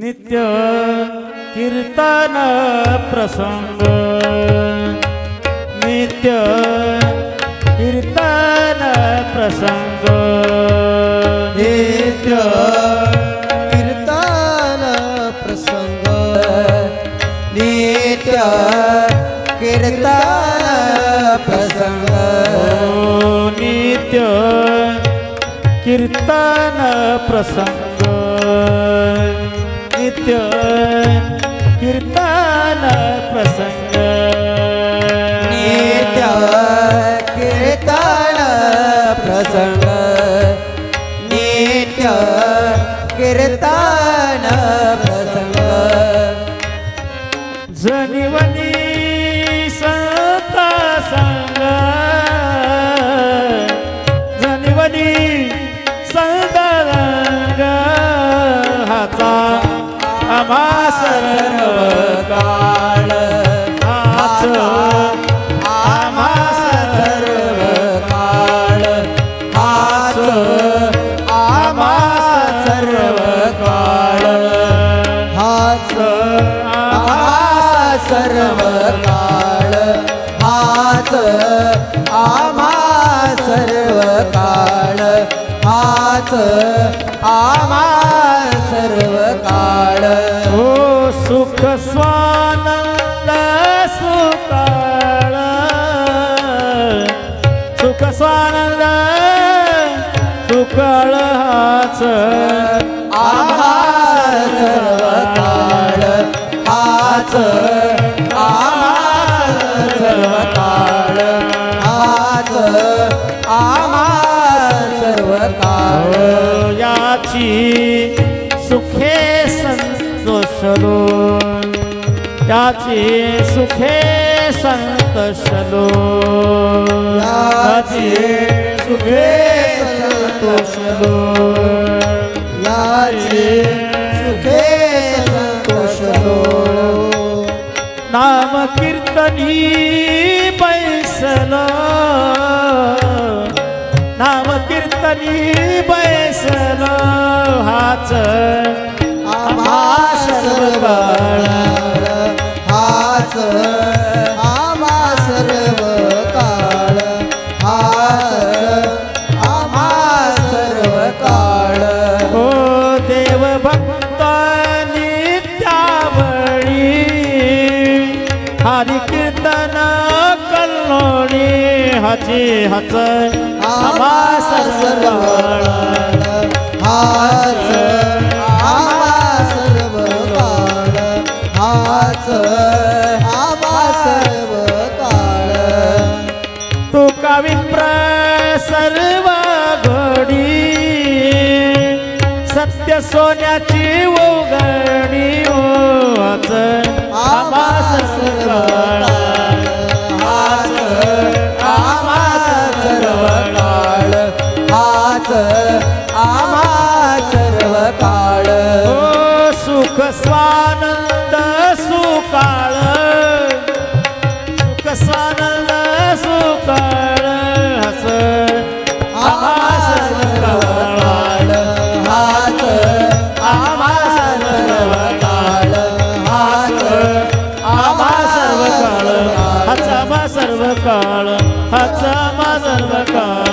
नित्य कीर्तन प्रसंग। नित्य कीर्तन प्रसंग। नित्य कीर्तन प्रसंग। नित्य कीर्तन प्रसंग। नित्य कीर्तन प्रसंग। नित्य कीर्तन प्रसंग. नित्य कीर्तन प्रसंग. नित्य कीर्तन प्रसंग. जनिवनी संत संग. जनिवनी संत रंग हाचा आम्हा सर्व काळ हाच आम्हा स्वानंद सुकाळ सुख स्वानंद सुकाळ हाच काळ हाच काळ हाच आम्हा सर्व काळ हो, याची सुखे संतोषलो याची सुखे संतोषलो याची सुखे संतोषलो याची सुखे संतोषलो नाम कीर्तनी बैसलो. नाम कीर्तनी बैसलो. हाच हरी कीर्तन कल्लोळी हाची हाच आम्हा सर्व हाच आम्हा सर्व काळ हाच आम्हा काळ तुका विप्र सर्व सत्य सोन्याची उघडी वाच आम्हा सर्व सर्व काळ हाचा मा सर्व काळ.